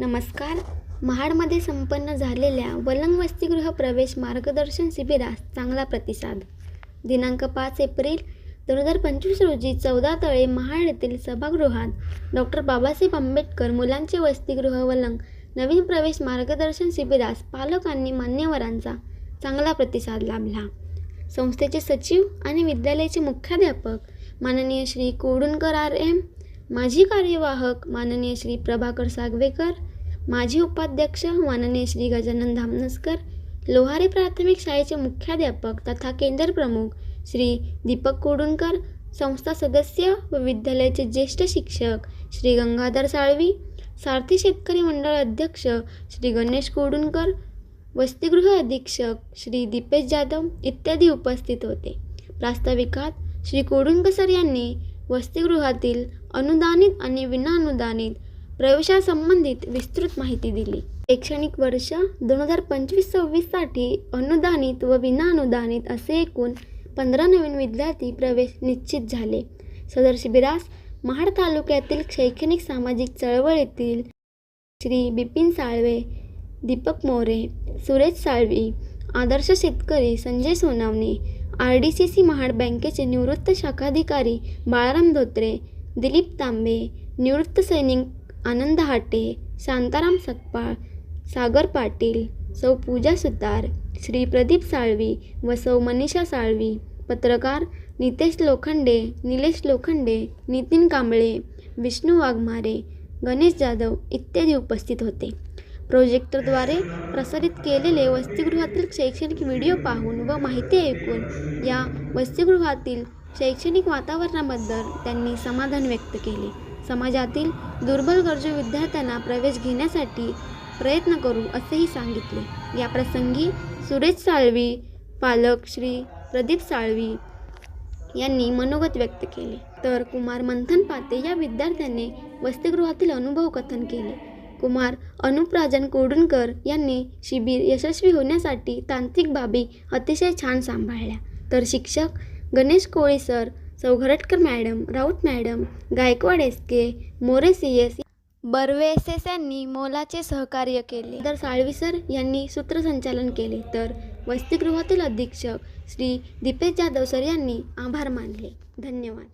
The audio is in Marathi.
नमस्कार. महाडमध्ये संपन्न झालेल्या वलंग वसतिगृह प्रवेश मार्गदर्शन शिबिरास चांगला प्रतिसाद. दिनांक पाच एप्रिल दोन हजार पंचवीस रोजी चौदा तळे महाड येथील सभागृहात डॉक्टर बाबासाहेब आंबेडकर मुलांचे वसतिगृह वलंग नवीन प्रवेश मार्गदर्शन शिबिरास पालक आणि मान्यवरांचा चांगला प्रतिसाद लाभला. संस्थेचे सचिव आणि विद्यालयाचे मुख्याध्यापक माननीय श्री कोडुणकर आर एम माजी कार्यवाहक माननीय श्री प्रभाकर सागवेकर माजी उपाध्यक्ष माननीय श्री गजानन धामनसकर लोहारी प्राथमिक शाळेचे मुख्याध्यापक तथा केंद्र प्रमुख श्री दीपक कोडुणकर संस्था सदस्य व विद्यालयाचे ज्येष्ठ शिक्षक श्री गंगाधर साळवी सारथी शेतकरी मंडळ अध्यक्ष श्री गणेश कोडुणकर वसतिगृह अधीक्षक श्री दीपेश जाधव इत्यादी उपस्थित होते. प्रास्ताविकात श्री कोडुंकर सर यांनी वसतिगृहातील अनुदानित आणि विनाअनुदानित प्रवेशासंबंधित विस्तृत माहिती दिली. शैक्षणिक वर्ष दोन हजार पंचवीस सव्वीससाठी अनुदानित व विनाअनुदानित असे एकूण पंधरा नवीन विद्यार्थी प्रवेश निश्चित झाले. सदर शिबिरास महाड तालुक्यातील शैक्षणिक सामाजिक चळवळीतील श्री बिपिन साळवे दीपक मोरे सुरेश साळवी आदर्श शेतकरी Sanjay Sonawane R D C C Mahad बँकेचे निवृत्त शाखाधिकारी बाळाराम धोत्रे दिलीप तांबे निवृत्त सैनिक आनंद हाटे शांताराम सकपाळ सागर पाटील सौ पूजा सुतार श्री प्रदीप साळवी व सौ मनीषा साळवी पत्रकार नितेश लोखंडे निलेश लोखंडे नितीन कांबळे विष्णू वाघमारे गणेश जाधव इत्यादी उपस्थित होते. प्रोजेक्टरद्वारे प्रसारित केलेले वसतिगृहातील शैक्षणिक व्हिडिओ पाहून व माहिती ऐकून या वसतिगृहातील शैक्षणिक वातावरणाबद्दल त्यांनी समाधान व्यक्त केले. समाजातील दुर्बल गरजू विद्यार्थ्यांना प्रवेश घेण्यासाठी प्रयत्न करू असेही सांगितले. या प्रसंगी सुरेश साळवी पालक श्री प्रदीप साळवी यांनी मनोगत व्यक्त केले. तर कुमार मंथन पाते या विद्यार्थ्याने वसतिगृहातील अनुभव कथन केले. कुमार अनुपराजन कोडुणकर यांनी शिबिर यशस्वी होण्यासाठी तांत्रिक बाबी अतिशय छान सांभाळल्या. तर शिक्षक Ganesh Koli sir Chaugharatkar madam Raut madam Gaikwad S K More C S Barve S S यांनी मोलाचे सहकार्य केले. तर साळवी सर यांनी सूत्रसंचालन केले. तर वसतिगृहातील अधीक्षक श्री दीपेश जाधव सर यांनी आभार मानले. धन्यवाद.